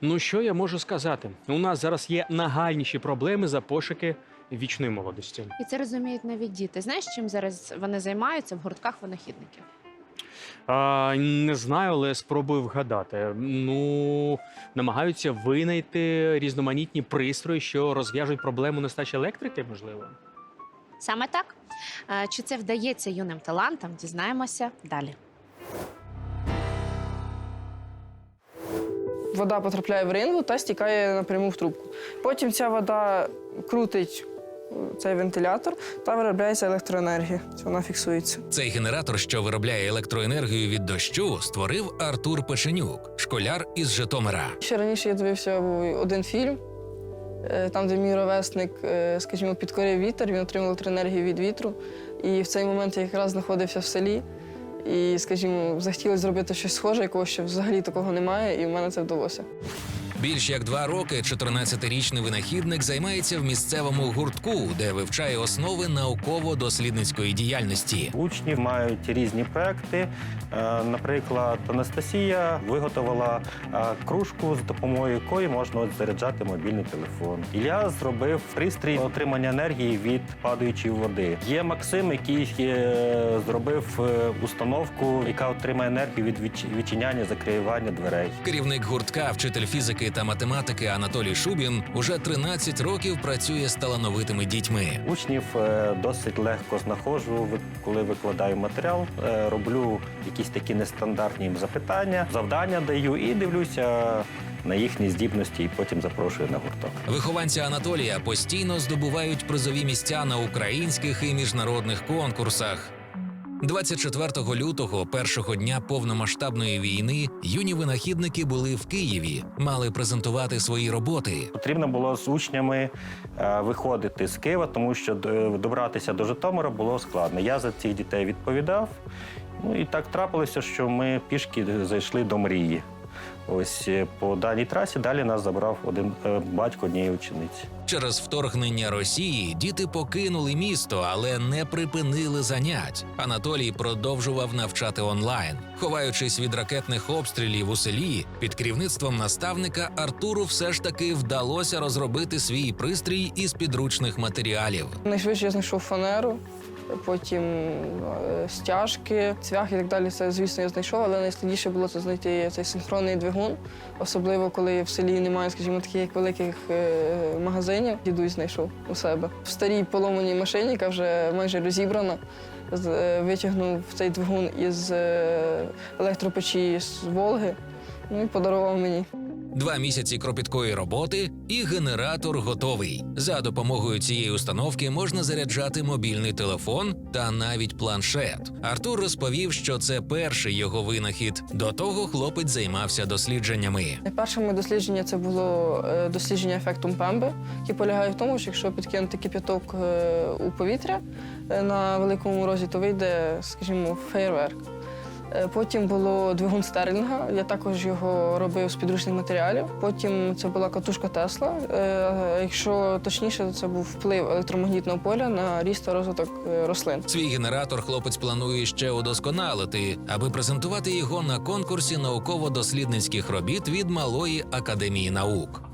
Ну що я можу сказати? У нас зараз є нагальніші проблеми за пошуки вічної молодості. І це розуміють навіть діти. Знаєш, чим зараз вони займаються в гуртках винахідників? А, не знаю, але спробую вгадати. Ну, намагаються винайти різноманітні пристрої, що розв'яжуть проблему нестачі електрики, можливо. Саме так. Чи це вдається юним талантам? Дізнаємося далі. Вода потрапляє в рингу та стікає напряму в трубку. Потім ця вода крутить е, цей вентилятор та виробляється електроенергія. Вона фіксується. Цей генератор, що виробляє електроенергію від дощу, створив Артур Печенюк, школяр із Житомира. Ще раніше я дивився один фільм, е, там, де мій ровесник, е, скажімо, підкорив вітер, він отримав електроенергію від вітру. І в цей момент я якраз знаходився в селі. І, скажімо, захотілося зробити щось схоже, якого ще взагалі такого немає, і в мене це вдалося. Більш як два роки 14-річний винахідник займається в місцевому гуртку, де вивчає основи науково-дослідницької діяльності. Учні мають різні проекти. Е, Наприклад, Анастасія виготовила е, кружку, з допомогою якої можна от заряджати мобільний телефон. Ілля зробив пристрій отримання енергії від падаючої води. Є Максим, який е, зробив установку, яка отримає енергію від відчиняння закривання дверей. Керівник гуртка, вчитель фізики та математики Анатолій Шубін уже 13 років працює з талановитими дітьми. Учнів е, досить легко знаходжу, коли викладаю матеріал, е, роблю якісь такі нестандартні їм запитання, завдання даю і дивлюся на їхні здібності, і потім запрошую на гурток. Вихованці Анатолія постійно здобувають призові місця на українських і міжнародних конкурсах. 24 лютого, першого дня повномасштабної війни, юні винахідники були в Києві, мали презентувати свої роботи. Потрібно було з учнями е, виходити з Києва, тому що до- добратися до Житомира було складно. Я за цих дітей відповідав. Ну і так трапилося, що ми пішки зайшли до мрії. Ось е, по даній трасі далі нас забрав один е, батько однієї учениці. Через вторгнення Росії діти покинули місто, але не припинили занять. Анатолій продовжував навчати онлайн, ховаючись від ракетних обстрілів у селі. Під керівництвом наставника Артуру все ж таки вдалося розробити свій пристрій із підручних матеріалів. Найшвидше я знайшов фанеру, потім е, стяжки, цвях і так далі. Це, звісно, я знайшов, але найскладніше було це знайти цей синхронний двигун, особливо коли в селі немає, скажімо, таких великих е, магазинів. Дідусь знайшов у себе. В старій поломаній машині, яка вже майже розібрана, е, витягнув цей двигун із електропечі з Волги. Ну і подарував мені. Два місяці кропіткої роботи і генератор готовий. За допомогою цієї установки можна заряджати мобільний телефон та навіть планшет. Артур розповів, що це перший його винахід. До того хлопець займався дослідженнями. Найперше моє дослідження це було е, дослідження ефекту Пембе, який полягає в тому, що якщо підкинути кип'яток е, у повітря е, на великому морозі, то вийде, скажімо, фейерверк. Е, Потім було двигун Стерлінга, я також його робив з підручних матеріалів. Потім це була катушка Тесла. Е, Якщо точніше, то це був вплив електромагнітного поля на ріст та розвиток е, рослин. Свій генератор хлопець планує ще удосконалити, аби презентувати його на конкурсі науково-дослідницьких робіт від Малої академії наук.